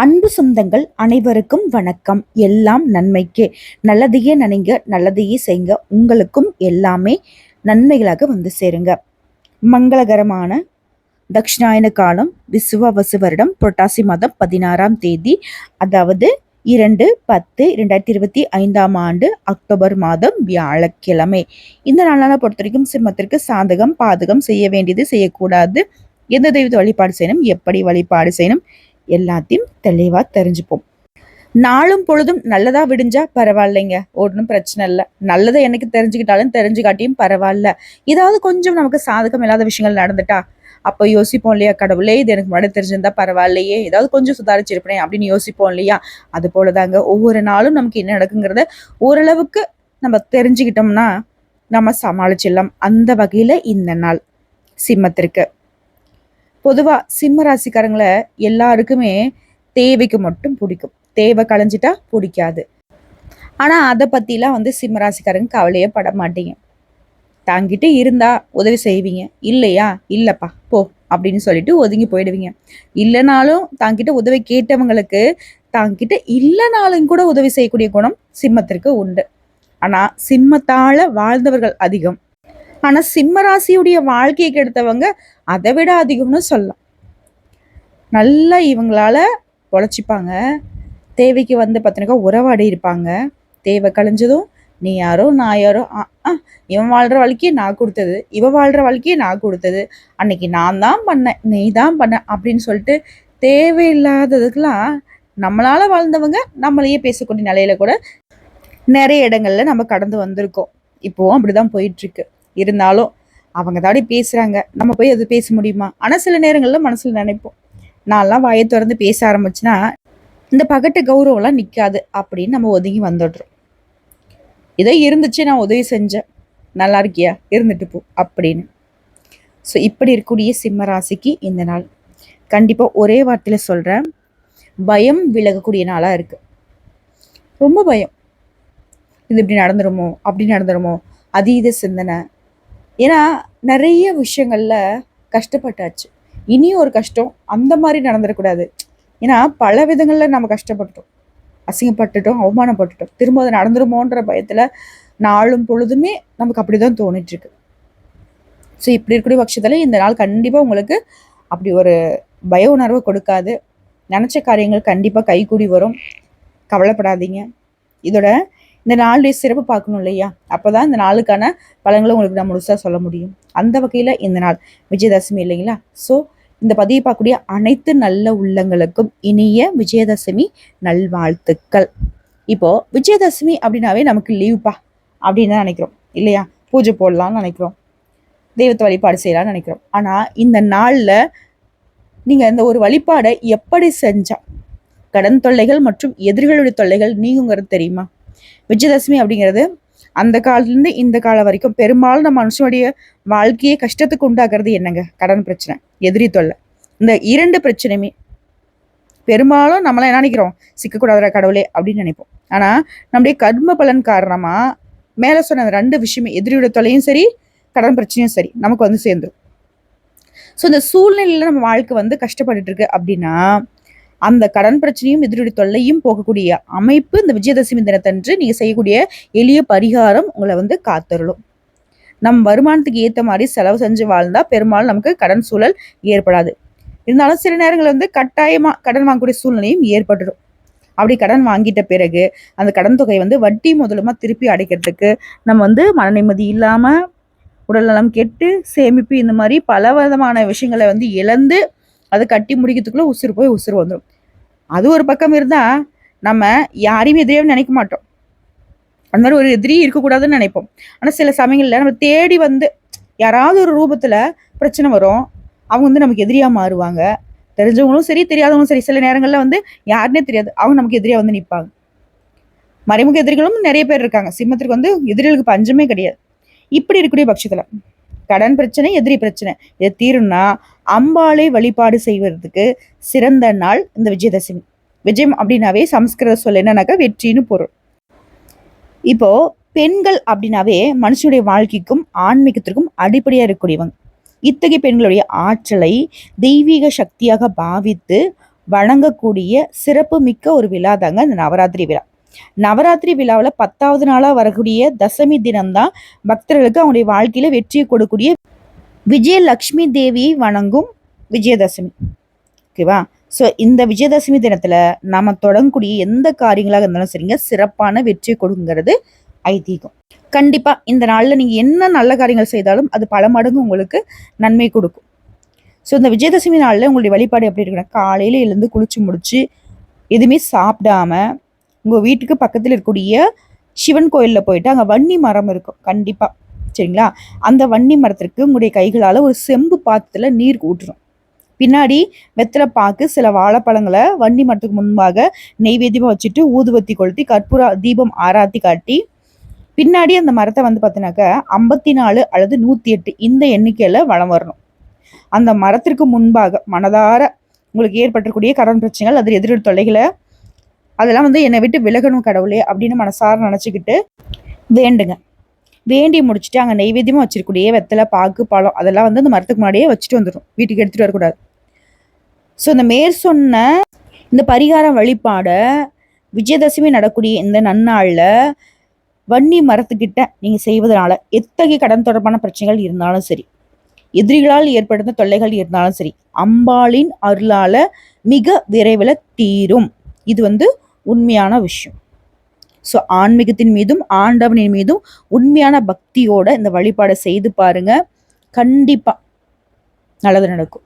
அன்பு சொந்தங்கள் அனைவருக்கும் வணக்கம். எல்லாம் நன்மைக்கே. நல்லதையே நினைங்க நல்லதையே செய்ங்க. உங்களுக்கும் எல்லாமே நன்மைகளாக வந்து சேருங்க. மங்களகரமான தக்ஷிணாயன காலம் விசுவாவசு வருடம் புரட்டாசி மாதம் பதினாறாம் தேதி அதாவது இரண்டு பத்து இரண்டாயிரத்தி இருபத்தி ஐந்தாம் ஆண்டு அக்டோபர் மாதம் வியாழக்கிழமை. இந்த நாளான பொறுத்த வரைக்கும் சிம்மத்திற்கு சாதகம் பாதகம் செய்ய வேண்டியது செய்யக்கூடாது. எந்த தெய்வத்தை வழிபாடு செய்யணும்? எப்படி வழிபாடு செய்யணும்? எல்லாத்தையும் தெளிவாக தெரிஞ்சுப்போம். நாளும் பொழுதும் நல்லதா விடிஞ்சா பரவாயில்லைங்க. ஒன்றும் பிரச்சனை இல்லை. நல்லதை எனக்கு தெரிஞ்சுக்கிட்டாலும் தெரிஞ்சுக்காட்டியும் பரவாயில்ல. ஏதாவது கொஞ்சம் நமக்கு சாதகம் இல்லாத விஷயங்கள் நடந்துட்டா அப்போ யோசிப்போம் இல்லையா கடவுளே இது எனக்கு முன்னாடி தெரிஞ்சிருந்தா பரவாயில்லையே ஏதாவது கொஞ்சம் சுதாரிச்சிருப்பேன் அப்படின்னு யோசிப்போம் இல்லையா? அது போலதாங்க. ஒவ்வொரு நாளும் நமக்கு என்ன நடக்குங்கிறத ஓரளவுக்கு நம்ம தெரிஞ்சுக்கிட்டோம்னா நம்ம சமாளிச்சிடலாம். அந்த வகையில இந்த நாள் சிம்மத்திற்கு. பொதுவாக சிம்ம ராசிக்காரங்களை எல்லாருக்குமே தேவைக்கு மட்டும் பிடிக்கும். தேவை களைஞ்சிட்டா பிடிக்காது. ஆனால் அதை பற்றிலாம் வந்து சிம்ம ராசிக்காரங்க கவலையே பட மாட்டீங்க. தாங்கிட்டு இருந்தா உதவி செய்வீங்க. இல்லையா? இல்லைப்பா போ அப்படின்னு சொல்லிட்டு ஒதுங்கி போயிடுவீங்க. இல்லைனாலும் தாங்கிட்ட உதவி கேட்டவங்களுக்கு தாங்கிட்ட இல்லைனாலும் கூட உதவி செய்யக்கூடிய குணம் சிம்மத்திற்கு உண்டு. ஆனால் சிம்மத்தால் வாழ்ந்தவர்கள் அதிகம். ஆனால் சிம்மராசியுடைய வாழ்க்கையை கெடுத்தவங்க அதை விட அதிகம்னு சொல்லலாம். நல்லா இவங்களால பொழைச்சிப்பாங்க. தேவைக்கு வந்து பார்த்தீங்கன்னா உறவாடி இருப்பாங்க. தேவை கழிஞ்சதும் நீ யாரோ நான் யாரோ ஆ இவன் வாழ்கிற வாழ்க்கையை நான் கொடுத்தது இவன் வாழ்கிற வாழ்க்கையை நான் கொடுத்தது அன்னைக்கு நான் தான் பண்ணேன் நீ தான் பண்ண அப்படின்னு சொல்லிட்டு தேவையில்லாததுக்கெல்லாம் நம்மளால் வாழ்ந்தவங்க நம்மளையே பேசக்கூடிய நிலையில கூட நிறைய இடங்கள்ல நம்ம கடந்து வந்திருக்கோம். இப்போவும் அப்படிதான் தான் இருக்கு. இருந்தாலும் அவங்க தாடி பேசுகிறாங்க நம்ம போய் அது பேச முடியுமா? ஆனால் சில நேரங்களில் மனசில் நினைப்போம். நான்லாம் வாயை திறந்து பேச ஆரம்பிச்சுன்னா இந்த பகட்டு கௌரவம்லாம் நிற்காது அப்படின்னு நம்ம ஒதுங்கி வந்துடுறோம். இதோ இருந்துச்சு நான் உதவி செஞ்சேன். நல்லா இருக்கியா? இருந்துட்டு போ அப்படின்னு. ஸோ இப்படி இருக்கக்கூடிய சிம்ம ராசிக்கு இந்த நாள். கண்டிப்பாக ஒரே வார்த்தையில் சொல்கிறேன் பயம் விலகக்கூடிய நாளாக இருக்குது ரொம்ப பயம். இது இப்படி நடந்துருமோ? அப்படி நடந்துருமோ? அதீத சிந்தனை ஏன்னா நிறைய விஷயங்களில் கஷ்டப்பட்டாச்சு. இனியும் ஒரு கஷ்டம் அந்த மாதிரி நடந்துடக்கூடாது. ஏன்னா பல விதங்களில் நம்ம கஷ்டப்பட்டோம் அசிங்கப்பட்டுட்டோம் அவமானப்பட்டுட்டோம். திரும்ப அது நடந்துருமோன்ற பயத்தில் நாளும் பொழுதுமே நமக்கு அப்படி தான் தோணிட்டுருக்கு. ஸோ இப்படி இருக்கக்கூடிய பட்சத்தில் இந்த நாள் கண்டிப்பாக உங்களுக்கு அப்படி ஒரு பய உணர்வு கொடுக்காது. நினச்ச காரியங்கள் கண்டிப்பாக கைகூடி வரும். கவலைப்படாதீங்க. இதோட இந்த நாளுடைய சிறப்பு பார்க்கணும் இல்லையா? அப்போதான் இந்த நாளுக்கான பலன்களை உங்களுக்கு நான் முழுசாக சொல்ல முடியும். அந்த வகையில் இந்த நாள் விஜயதசமி இல்லைங்களா? ஸோ இந்த பதிவை பார்க்கக்கூடிய அனைத்து நல்ல உள்ளங்களுக்கும் இனிய விஜயதசமி நல்வாழ்த்துக்கள். இப்போது விஜயதசமி அப்படின்னாவே நமக்கு லீவ்ப்பா அப்படின்னு தான் நினைக்கிறோம் இல்லையா? பூஜை போடலாம்னு நினைக்கிறோம். தெய்வத்தை வழிபாடு செய்யலாம்னு நினைக்கிறோம். ஆனால் இந்த நாளில் நீங்கள் இந்த ஒரு வழிபாடை எப்படி செஞ்சால் கடன் தொல்லைகள் மற்றும் எதிரிகளுடைய தொல்லைகள் நீங்குங்கிறது தெரியுமா? விஜயதசமி அப்படிங்கிறது அந்த காலத்துலேருந்து இந்த காலம் வரைக்கும் பெரும்பாலும் நம்ம மனுஷனுடைய வாழ்க்கையை கஷ்டத்துக்கு உண்டாக்குறது என்னங்க? கடன் பிரச்சனை எதிரி தொல்லை. இந்த இரண்டு பிரச்சனையுமே பெரும்பாலும் நம்மளாம் என்ன நினைக்கிறோம்? சிக்கக்கூடாத கடவுளே அப்படின்னு நினைப்போம். ஆனால் நம்முடைய கர்ம பலன் காரணமாக மேலே சொன்ன ரெண்டு விஷயமே எதிரியோட தொலையும் சரி கடன் பிரச்சனையும் சரி நமக்கு வந்து சேர்ந்துடும் ஸோ இந்த சூழ்நிலையில் நம்ம வாழ்க்கை வந்து கஷ்டப்பட்டுட்டு இருக்கு அப்படின்னா அந்த கடன் பிரச்சனையும் எதிரொலி தொல்லையும் போகக்கூடிய அமைப்பு இந்த விஜயதசமி தினத்தன்று நீங்கள் செய்யக்கூடிய எளிய பரிகாரம் உங்களை வந்து காத்தருளும். நம் வருமானத்துக்கு ஏற்ற மாதிரி செலவு செஞ்சு வாழ்ந்தா பெரும்பாலும் நமக்கு கடன் சூழல் ஏற்படாது. இருந்தாலும் சில நேரங்களில் வந்து கட்டாயமா கடன் வாங்கக்கூடிய சூழ்நிலையும் ஏற்பட்டுடும். அப்படி கடன் வாங்கிட்ட பிறகு அந்த கடன் தொகை வந்து வட்டி முதலுமா திருப்பி அடைக்கிறதுக்கு நம்ம வந்து மன நிம்மதி இல்லாம உடல்நலம் கெட்டு சேமிப்பு இந்த மாதிரி பல விதமான விஷயங்களை வந்து இழந்து அதை கட்டி முடிக்கிறதுக்குள்ள உசுறு போய் உசுறு வந்துடும் அது ஒரு பக்கம் இருந்தால் நம்ம யாரையும் எதிரியாக நினைக்க மாட்டோம். அந்த மாதிரி ஒரு எதிரி இருக்கக்கூடாதுன்னு நினைப்போம். ஆனால் சில சமயங்களில் நம்ம தேடி வந்து யாராவது ஒரு ரூபத்தில் பிரச்சனை வரும் அவங்க வந்து நமக்கு எதிரியாக மாறுவாங்க. தெரிஞ்சவங்களும் சரி தெரியாதவங்களும் சரி. சில நேரங்களில் வந்து யாருன்னே தெரியாது. அவங்க நமக்கு எதிரியாக வந்து நிற்பாங்க மறைமுக எதிரிகளும் நிறைய பேர் இருக்காங்க. சிம்மத்திற்கு வந்து எதிரிகளுக்கு பஞ்சமே கிடையாது. இப்படி இருக்கக்கூடிய பட்சத்தில் கடன் பிரச்சனை எதிரி பிரச்சனை. இதை தீரும்னா அம்பாளை வழிபாடு செய்வதற்கு சிறந்த நாள் இந்த விஜயதசமி. விஜயம் அப்படின்னாவே சமஸ்கிருத சொல் என்னன்னாக்கா வெற்றின்னு பொருள். இப்போ பெண்கள் அப்படின்னாவே மனுஷனுடைய வாழ்க்கைக்கும் ஆன்மீகத்திற்கும் அடிப்படையாக இருக்கக்கூடியவங்க. இத்தகைய பெண்களுடைய ஆற்றலை தெய்வீக சக்தியாக பாவித்து வணங்கக்கூடிய சிறப்பு மிக்க ஒரு விழா தாங்க இந்த நவராத்திரி விழா. நவராத்திரி விழாவில் பத்தாவது நாளாக வரக்கூடிய தசமி தினம்தான் பக்தர்களுக்கு அவங்களுடைய வாழ்க்கையில் வெற்றியை கொடுக்கக்கூடிய விஜயலக்ஷ்மி தேவியை வணங்கும் விஜயதசமி. ஓகேவா ஸோ இந்த விஜயதசமி தினத்தில் நம்ம தொடங்கக்கூடிய எந்த காரியங்களாக இருந்தாலும் சரிங்க சிறப்பான வெற்றி கொடுங்கிறது ஐதீகம். கண்டிப்பாக இந்த நாளில் நீங்கள் என்ன நல்ல காரியங்கள் செய்தாலும் அது பல மடங்கு உங்களுக்கு நன்மை கொடுக்கும். ஸோ இந்த விஜயதசமி நாளில் உங்களுடைய வழிபாடு எப்படி இருக்குன்னா காலையில் எழுந்து குளிச்சு முடிச்சு எதுவுமே சாப்பிடாம உங்கள் வீட்டுக்கு பக்கத்தில் இருக்கக்கூடிய சிவன் கோயிலில் போயிட்டு அங்கே வன்னி மரம் இருக்கும். கண்டிப்பாக சரிங்களா? அந்த வன்னி மரத்திற்கு உங்களுடைய கைகளால் ஒரு செம்பு பாத்திரத்தில் நீர் ஊற்றணும். பின்னாடி வெத்தலை பாக்கு சில வாழைப்பழங்களை வன்னி மரத்துக்கு முன்பாக நெய்வேத்தியமாக வச்சுட்டு ஊதுவத்தி கொளுத்தி கற்பூர தீபம் ஆராத்தி காட்டி பின்னாடி அந்த மரத்தை வந்து பார்த்தீங்கன்னாக்க ஐம்பத்தி நாலு அல்லது நூற்றி எட்டு இந்த எண்ணிக்கையில் வளம் வரணும். அந்த மரத்திற்கு முன்பாக மனதார உங்களுக்கு ஏற்பட்டக்கூடிய கடன் பிரச்சனைகள் அது எதிர்ப்பு தொல்லைகளை அதெல்லாம் வந்து என்னை விட்டு விலகணும் கடவுளே அப்படின்னு மனசார நினச்சிக்கிட்டு வேண்டுங்க. வேண்டி முடிச்சுட்டு அங்கே நைவேத்தியமாக வச்சிருக்கூடிய வெத்தலை பாக்கு பழம் அதெல்லாம் வந்து அந்த மரத்துக்கு முன்னாடியே வச்சுட்டு வந்துடும் வீட்டுக்கு எடுத்துகிட்டு வரக்கூடாது. ஸோ இந்த மேற் சொன்ன இந்த பரிகார வழிபாடை விஜயதசமி நடக்கூடிய இந்த நன்னாளில் வன்னி மரத்துக்கிட்ட நீங்கள் செய்வதனால எத்தகைய கடன் தொடர்பான பிரச்சனைகள் இருந்தாலும் சரி எதிரிகளால் ஏற்படுத்த தொல்லைகள் இருந்தாலும் சரி அம்பாளின் அருளால் மிக விரைவில் தீரும். இது வந்து உண்மையான விஷயம். ஸோ ஆன்மீகத்தின் மீதும் ஆண்டவனின் மீதும் உண்மையான பக்தியோட இந்த வழிபாடை செய்து பாருங்க. கண்டிப்பாக நல்லது நடக்கும்.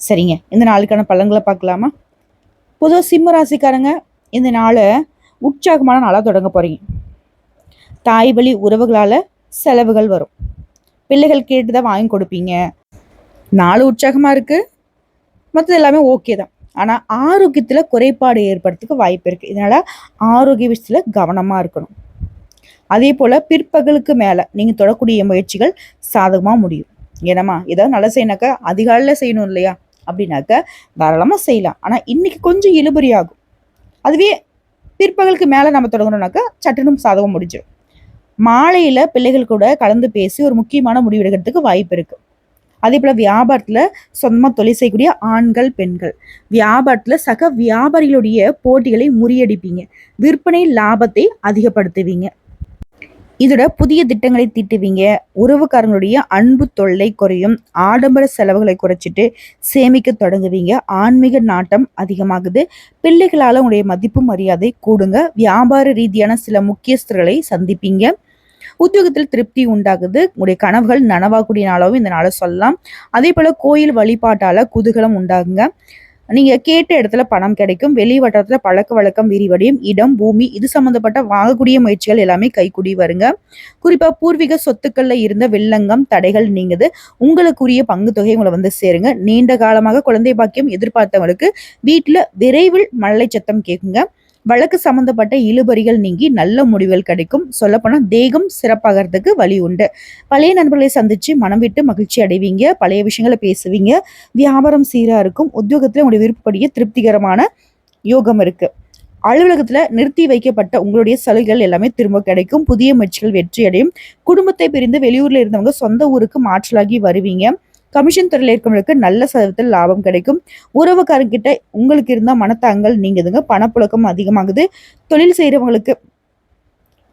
சரிங்க. இந்த நாளுக்கான பழங்களை பார்க்கலாமா? பொதுவாக சிம்ம ராசிக்காரங்க இந்த நாளை உற்சாகமான நாளாக தொடங்க போகிறீங்க தாய் வழி உறவுகளால் செலவுகள் வரும். பிள்ளைகள் கேட்டு தான் வாங்கி கொடுப்பீங்க. நாலு உற்சாகமாக இருக்குது மற்றது எல்லாமே ஓகே தான். ஆனால் ஆரோக்கியத்தில் குறைபாடு ஏற்படுறதுக்கு வாய்ப்பு இருக்குது இதனால் ஆரோக்கிய விஷயத்தில் கவனமாக இருக்கணும். அதே போல் பிற்பகலுக்கு மேலே நீங்கள் தொடக்கூடிய முயற்சிகள் சாதகமாக முடியும். ஏனம்மா ஏதாவது நல்லா செய்யணாக்கா அதிகாலையில் செய்யணும் இல்லையா? அப்படின்னாக்க தாராளமாக செய்யலாம். ஆனால் இன்றைக்கி கொஞ்சம் இழுபறி ஆகும். அதுவே பிற்பகலுக்கு மேலே நம்ம தொடங்கணும்னாக்கா சட்டனும் சாதகம் முடிஞ்சிடும் மாலையில் பிள்ளைகள் கூட கலந்து பேசி ஒரு முக்கியமான முடிவெடுக்கிறதுக்கு வாய்ப்பு இருக்குது அதே போல் வியாபாரத்தில் சொந்தமாக தொழில் செய்யக்கூடிய ஆண்கள் பெண்கள். வியாபாரத்தில் சக வியாபாரிகளுடைய போட்டிகளை முறியடிப்பீங்க. விற்பனை லாபத்தை அதிகப்படுத்துவீங்க. இதோட புதிய திட்டங்களை தீட்டுவீங்க. உறவுக்காரங்களுடைய அன்பு தொல்லை குறையும். ஆடம்பர செலவுகளை குறைச்சிட்டு சேமிக்க தொடங்குவீங்க. ஆன்மீக நாட்டம் அதிகமாகுது. பிள்ளைகளால் உங்களுடைய மதிப்பு மரியாதை கூடுங்க. வியாபார ரீதியான சில முக்கியஸ்தர்களை சந்திப்பீங்க. உத்தியோகத்தில் திருப்தி உண்டாகுது. உங்களுடைய கனவுகள் நனவாகக்கூடிய நாளாகவும் இந்த நாளை சொல்லலாம். அதே போல் கோயில் வழிபாட்டால் குதூகலம் உண்டாகுங்க. நீங்கள் கேட்ட இடத்துல பணம் கிடைக்கும். வெளி வட்டாரத்தில் பழக்க வழக்கம் விரிவடையும். இடம் பூமி இது சம்மந்தப்பட்ட வாங்கக்கூடிய முயற்சிகள் எல்லாமே கைக்கூடி வருங்க. குறிப்பாக பூர்வீக சொத்துக்களில் இருந்த வெள்ளங்கம் தடைகள் நீங்குது. உங்களுக்குரிய பங்கு தொகை உங்களை வந்து சேருங்க. நீண்ட காலமாக குழந்தை பாக்கியம் எதிர்பார்த்தவங்களுக்கு வீட்டில் விரைவில் மழலை சத்தம் கேட்குங்க. வழக்கு சம்பந்தப்பட்ட இழுபறிகள் நீங்கி நல்ல முடிவுகள் கிடைக்கும். சொல்லப்போனால் தேகம் சிறப்பாகிறதுக்கு வழி உண்டு. பழைய நண்பர்களை சந்திச்சு மனம் விட்டு மகிழ்ச்சி அடைவீங்க. பழைய விஷயங்களை பேசுவீங்க. வியாபாரம் சீராக இருக்கும். உத்தியோகத்தில் உங்களுடைய விருப்பப்படியே திருப்திகரமான யோகம் இருக்கு. அலுவலகத்தில் நிறுத்தி வைக்கப்பட்ட உங்களுடைய சலுகைகள் எல்லாமே திரும்ப கிடைக்கும். புதிய முயற்சிகள் வெற்றி அடையும் குடும்பத்தை பிரிந்து வெளியூரில் இருந்தவங்க சொந்த ஊருக்கு மாற்றலாகி வருவீங்க. கமிஷன் துறையில் இருக்கவங்களுக்கு நல்ல சதவீதத்தில் லாபம் கிடைக்கும். உறவுக்காரங்கிட்ட உங்களுக்கு இருந்தால் மனத்தாங்கள் நீங்குதுங்க. பணப்புழக்கம் அதிகமாகுது. தொழில் செய்கிறவங்களுக்கு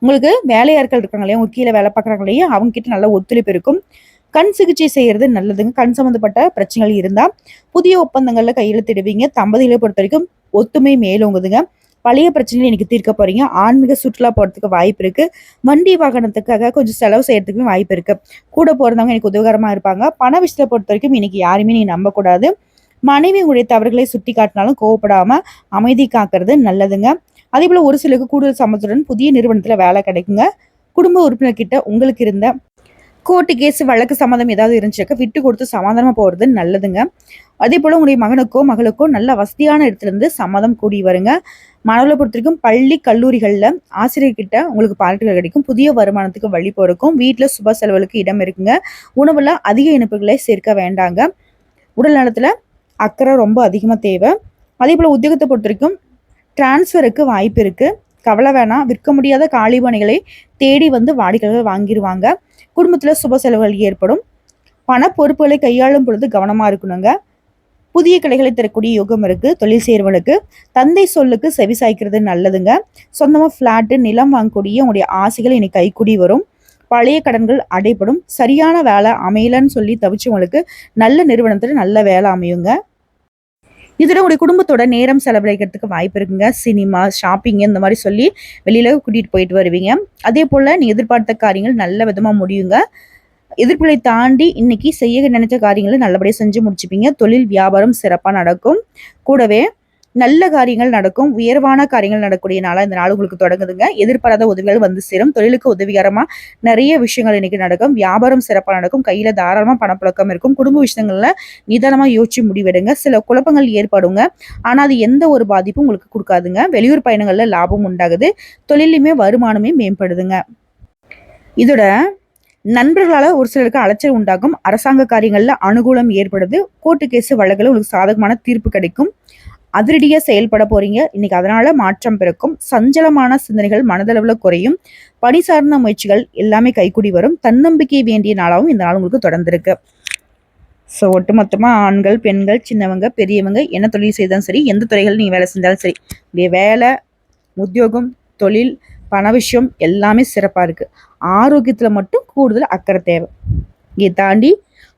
உங்களுக்கு வேலையாட்கள் இருக்காங்க இல்லையா? உங்க கீழே வேலை பார்க்குறாங்க இல்லையா? அவங்க கிட்ட நல்ல ஒத்துழைப்பு இருக்கும். கண் சிகிச்சை செய்கிறது நல்லதுங்க. கண் சம்மந்தப்பட்ட பிரச்சனைகள் இருந்தால் புதிய ஒப்பந்தங்களில் கையெழுத்திடுவீங்க. தம்பதிகளை பொறுத்த வரைக்கும் ஒத்துமை மேலோங்குதுங்க. பழைய பிரச்சனையை இன்னைக்கு தீர்க்க போறீங்க. ஆன்மீக சுற்றுலா போறதுக்கு வாய்ப்பு இருக்கு. வண்டி வாகனத்துக்காக கொஞ்சம் செலவு செய்யறதுக்கு வாய்ப்பு இருக்கு. கூட போறவங்க எனக்கு உதவிகரமா இருப்பாங்க. பண விஷயத்தை பொறுத்த வரைக்கும் இன்னைக்கு யாருமே நீ நம்பக்கூடாது மனைவி உங்களுடைய தவறுகளை சுட்டி காட்டினாலும் கோவப்படாம அமைதி காக்கிறது நல்லதுங்க. அதே போல ஒரு சிலருக்கு கூடுதல் சம்பளத்துடன் புதிய நிறுவனத்துல வேலை கிடைக்குங்க. குடும்ப உறுப்பினர்கிட்ட உங்களுக்கு இருந்த கோர்ட்டு கேஸ் வழக்கு சம்மந்தம் ஏதாவது இருந்துச்சுக்க விட்டு கொடுத்து சமாதானமா போறது நல்லதுங்க. அதே போல உங்களுடைய மகனுக்கோ மகளுக்கோ நல்ல வசதியான இடத்துல இருந்து சம்மதம் கூடி வருங்க. மாணவர்களை பொறுத்த வரைக்கும் பள்ளி கல்லூரிகளில் ஆசிரியர்கிட்ட உங்களுக்கு பாராட்டுகள் கிடைக்கும். புதிய வருமானத்துக்கு வழி போறக்கும். வீட்டில் சுப செலவுகளுக்கு இடம் இருக்குங்க. உணவில் அதிக இனிப்புகளை சேர்க்க வேண்டாங்க. உடல் நலத்தில் அக்கறை ரொம்ப அதிகமாக தேவை. அதே போல் உத்தியோகத்தை பொறுத்த வரைக்கும் டிரான்ஸ்ஃபருக்கு வாய்ப்பு இருக்குது கவலை வேணாம். விற்க முடியாத காலிபானைகளை தேடி வந்து வாடிக்கையாளர்கள் வாங்கிடுவாங்க குடும்பத்தில் சுப செலவுகள் ஏற்படும். பண பொறுப்புகளை கையாளும் பொழுது கவனமாக இருக்கணுங்க. புதிய கிளைகளை தரக்கூடிய யோகம் இருக்கு தொழில் செய்கிறவங்களுக்கு தந்தை சொல்லுக்கு செவி சாய்க்கிறது நல்லதுங்க. சொந்தமாக ஃப்ளாட்டு நிலம் வாங்கக்கூடிய உங்களுடைய ஆசைகள் இன்னைக்கு கைக்குடி வரும். பழைய கடன்கள் அடைபடும். சரியான வேலை அமையலன்னு சொல்லி தவிச்சவங்களுக்கு நல்ல நிறுவனத்தில் நல்ல வேலை அமையுங்க. இதில் உங்களுடைய குடும்பத்தோட நேரம் செலவழிக்கிறதுக்கு வாய்ப்பு இருக்குங்க. சினிமா ஷாப்பிங் இந்த மாதிரி சொல்லி வெளியில கூட்டிட்டு போயிட்டு வருவீங்க. அதே போல நீ எதிர்பார்த்த காரியங்கள் நல்ல விதமா முடியுங்க. எதிர்ப்புகளை தாண்டி இன்னைக்கு செய்ய நினைச்ச காரியங்களை நல்லபடியாக செஞ்சு முடிச்சுப்பீங்க. தொழில் வியாபாரம் சிறப்பாக நடக்கும். கூடவே நல்ல காரியங்கள் நடக்கும். உயர்வான காரியங்கள் நடக்கக்கூடிய நாளாக இந்த நாள் உங்களுக்கு தொடங்குதுங்க. எதிர்பாராத உதவிகள் வந்து சேரும். தொழிலுக்கு உதவிகரமாக நிறைய விஷயங்கள் இன்னைக்கு நடக்கும். வியாபாரம் சிறப்பாக நடக்கும். கையில் தாராளமாக பணப்புழக்கம் இருக்கும். குடும்ப விஷயங்களில் நிதானமாக யோசிச்சு முடிவெடுங்க. சில குழப்பங்கள் ஏற்படுங்க. ஆனால் அது எந்த ஒரு பாதிப்பும் உங்களுக்கு கொடுக்காதுங்க. வெளியூர் பயணங்களில் லாபம் உண்டாகுது. தொழிலையுமே வருமானமே மேம்படுதுங்க. இதோட நண்பர்களால் ஒரு சிலருக்கு அலைச்சல் உண்டாகும். அரசாங்க காரியங்களில் அனுகூலம் ஏற்படுது. கோர்ட்டு கேஸ் வழக்கில் உங்களுக்கு சாதகமான தீர்ப்பு கிடைக்கும். அதிரடியாக செயல்பட போறீங்க. இன்னைக்கு அதனால மாற்றம் பிறக்கும். சஞ்சலமான சிந்தனைகள் மனதளவில் குறையும். பணி சார்ந்த முயற்சிகள் எல்லாமே கைக்குடி வரும். தன்னம்பிக்கை வேண்டிய நாளாகவும் இந்த நாள் உங்களுக்கு தொடர்ந்துருக்கு. ஸோ ஒட்டுமொத்தமாக ஆண்கள் பெண்கள் சின்னவங்க பெரியவங்க என்ன தொழில் செய்தாலும் சரி எந்த துறைகள் நீங்கள் வேலை செஞ்சாலும் சரி உடைய வேலை உத்தியோகம் தொழில் பண விஷயம் எல்லாமே சிறப்பாக இருக்குது ஆரோக்கியத்தில் மட்டும் கூடுதல் அக்கறை தேவை. இதை தாண்டி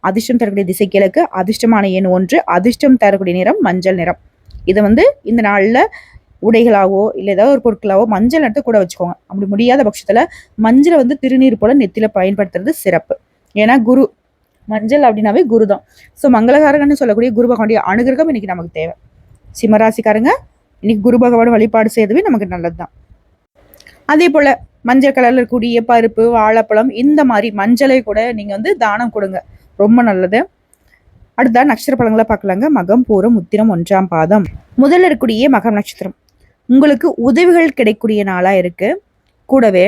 அதிர்ஷ்டம் தரக்கூடிய திசை கிழக்கு அதிர்ஷ்டமான எண் ஒன்று அதிர்ஷ்டம் தரக்கூடிய நிறம் மஞ்சள் நிறம். இதை வந்து இந்த நாளில் உடைகளாவோ இல்லை ஏதாவது ஒரு பொருட்களாவோ மஞ்சள் எடுத்து கூட வச்சுக்கோங்க. அப்படி முடியாத பட்சத்தில் மஞ்சளை வந்து திருநீர் போல நெத்தியில் பயன்படுத்துறது சிறப்பு. ஏன்னா குரு மஞ்சள் அப்படின்னாவே குரு தான் ஸோ மங்களகாரகன்னு சொல்லக்கூடிய குரு பகவானுடைய அனுகிரகம் இன்னைக்கு நமக்கு தேவை. சிம்மராசிக்காரங்க இன்னைக்கு குரு பகவான் வழிபாடு செய்யறதுவே நமக்கு நல்லது தான் அதே போல் மஞ்சள் கலரில் இருக்கக்கூடிய பருப்பு வாழைப்பழம் இந்த மாதிரி மஞ்சளை கூட நீங்கள் வந்து தானம் கொடுங்க. ரொம்ப நல்லது. அடுத்ததான் நட்சத்திர பழங்களை பார்க்கலாங்க. மகம் பூரம் உத்திரம் ஒன்றாம் பாதம். முதல்ல இருக்கக்கூடிய மகம் நட்சத்திரம். உங்களுக்கு உதவிகள் கிடைக்கக்கூடிய நாளாக இருக்குது கூடவே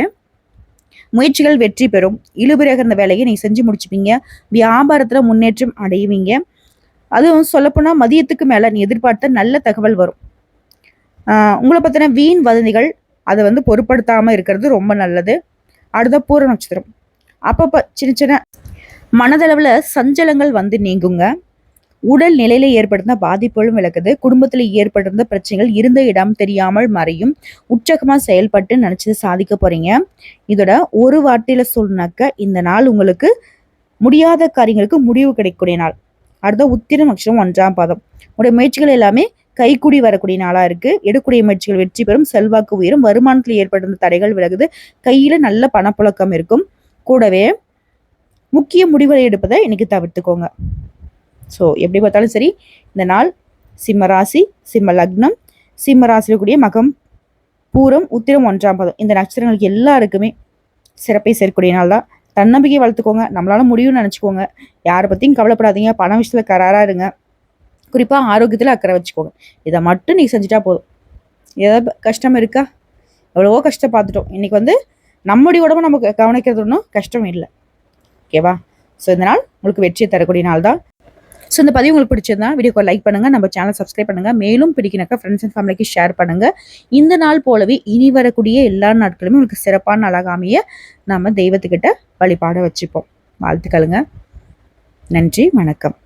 முயற்சிகள் வெற்றி பெறும். இழுபிறகு அந்த வேலையை நீங்கள் செஞ்சு முடிச்சுப்பீங்க. வியாபாரத்தில் முன்னேற்றம் அடைவீங்க. அதுவும் சொல்லப்போனால் மதியத்துக்கு மேலே நீ எதிர்பார்த்த நல்ல தகவல் வரும். உங்களை பற்றின வீண் வதந்திகள் அதை வந்து பொருட்படுத்தாமல் இருக்கிறது ரொம்ப நல்லது. அடுத்த பூர நட்சத்திரம். அப்பப்போ சின்ன சின்ன மனதளவில் சஞ்சலங்கள் வந்து நீங்குங்க. உடல் நிலையில ஏற்படுத்த பாதிப்புகளும் விளக்குது. குடும்பத்தில் ஏற்பட்டிருந்த பிரச்சனைகள் இருந்த இடம் தெரியாமல் மறையும். உற்சகமாக செயல்பட்டு நினச்சது சாதிக்க போறீங்க. இதோட ஒரு வார்த்தையில சொல்லினாக்க இந்த நாள் உங்களுக்கு முடியாத காரியங்களுக்கு முடிவு கிடைக்கக்கூடிய நாள். அடுத்த உத்திர நட்சத்திரம் ஒன்றாம் பாதம். உடைய முயற்சிகள் எல்லாமே கைக்குடி வரக்கூடிய நாளாக இருக்குது எடுக்கூடிய முயற்சிகள் வெற்றி பெறும். செல்வாக்கு உயரும். வருமானத்தில் ஏற்படுத்த தடைகள் விலகுது. கையில் நல்ல பணப்புழக்கம் இருக்கும். கூடவே முக்கிய முடிவுகளை எடுப்பதை இன்னைக்கு தவிர்த்துக்கோங்க. ஸோ எப்படி பார்த்தாலும் சரி இந்த நாள் சிம்ம ராசி சிம்ம லக்னம் சிம்ம ராசியில் கூடிய மகம் பூரம் உத்திரம் ஒன்றாம் பதம். இந்த நட்சத்திரங்களுக்கு எல்லாருக்குமே சிறப்பை சேர்க்கக்கூடிய நாள் தான். தன்னம்பிக்கை வளர்த்துக்கோங்க. நம்மளால முடியும்னு நினச்சிக்கோங்க. யாரை பற்றியும் கவலைப்படாதீங்க. பண விஷயத்தில் கராராக இருங்க. குறிப்பாக ஆரோக்கியத்தில் அக்கறை வச்சுக்கோங்க. இதை மட்டும் நீங்கள் செஞ்சுட்டா போதும். ஏதாவது கஷ்டம் இருக்கா? எவ்வளவோ கஷ்டம் பார்த்துட்டோம் இன்றைக்கி வந்து நம்முடைய உடம்பு நமக்கு கவனிக்கிறது ஒன்றும் கஷ்டம் இல்லை. ஓகேவா ஸோ இந்த நாள் உங்களுக்கு வெற்றியை தரக்கூடிய நாள் தான். ஸோ இந்த பதிவு உங்களுக்கு பிடிச்சிருந்தா வீடியோக்கு லைக் பண்ணுங்கள் நம்ம சேனல் சப்ஸ்கிரைப் பண்ணுங்கள் மேலும் பிடிக்கினாக்கா ஃப்ரெண்ட்ஸ் அண்ட் ஃபேமிலிக்கு ஷேர் பண்ணுங்கள் இந்த நாள் போலவே இனி வரக்கூடிய எல்லா நாட்களுமே உங்களுக்கு சிறப்பான நாளாக அமைய நம்ம தெய்வத்துக்கிட்ட வழிபாட வச்சுப்போம். வாழ்த்துக்களுங்க. நன்றி. வணக்கம்.